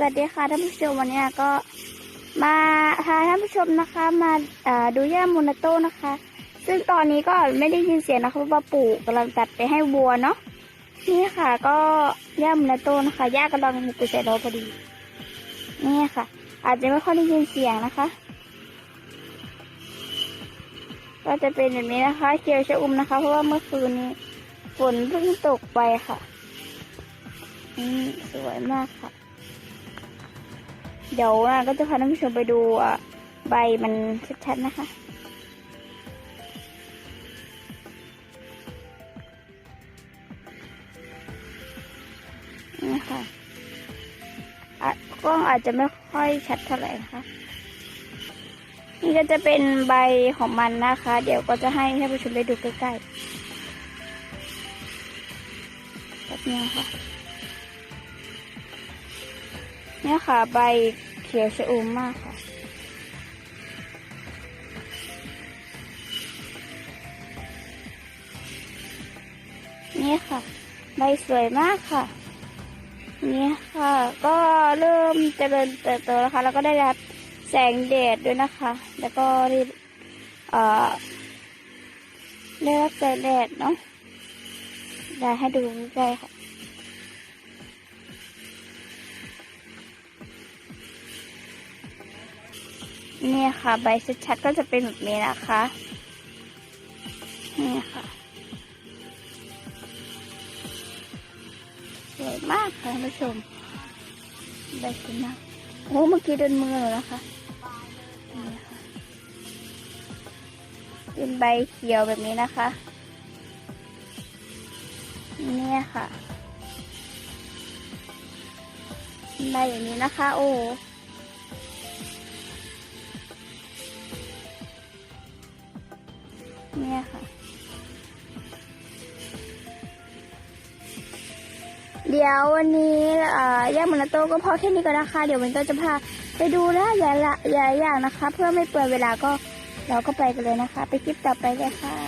สวัสดีค่ะท่านผู้ชมวันนี้ก็มาพาท่านผู้ชมนะคะมาดูย่ามูนาโต้นะคะ ซึ่งตอนนี้ก็ไม่ได้ยินเสียงนะคะเพราะว่าปู่กำลังตัดไปให้วัวเนาะนี่ค่ะก็ย่ามูนาโต้นะคะย่ากำลังหุบกุเสโรพอดี นี่ค่ะ อาจจะไม่ค่อยได้ยินเสียงนะคะ ก็จะเป็นแบบนี้นะคะเขียวชะอุ่มนะคะ เพราะว่าเมื่อคืนนี้ฝนเพิ่งตกไปค่ะอืมสวยมากค่ะ เดี๋ยวก็จะพาท่านผู้ชมไปดูใบมันชัดๆนะคะ นี่ค่ะอะกล้องอาจจะไม่ค่อยชัดเท่าไหร่นะคะนี่ก็จะเป็นใบของมันนะคะ เดี๋ยวก็จะให้ท่านผู้ชมได้ดูใกล้ๆแบบนี้ค่ะ เนี่ยค่ะ ใบเขียวชะอุ่มมากค่ะ นี่ค่ะ ใบสวยมากค่ะ นี่ค่ะ ก็เริ่มเจริญเติบโตแล้วค่ะ แล้วก็ได้รับแสงแดดด้วยนะคะ แล้วก็ได้เอ่อได้รับแสงแดดเนาะได้ให้ดูใกล้ค่ะ นี่ค่ะ ใบชัดๆก็จะเป็นแบบนี้นะคะ นี่ค่ะสวยมากค่ะท่านผู้ชมใบสวยมากโอ้เมื่อกี้โดนมือหนูนะคะนี่ค่ะเป็นใบเขียวแบบนี้นะคะ เนี่ยค่ะใบอย่างนี้นะคะ โอ้ เนี่ยค่ะ เดี๋ยววันนี้แย่ามันโตก็พอแค่นี้ก็นนะคะ เดี๋ยวมันก็จะพาไปดูนะอย่าละอย่าอย่างนะคะ เพื่อไม่เปลืองเวลาก็เราก็ไปกันเลยนะคะ ไปคลิปต่อไปเลยค่ะ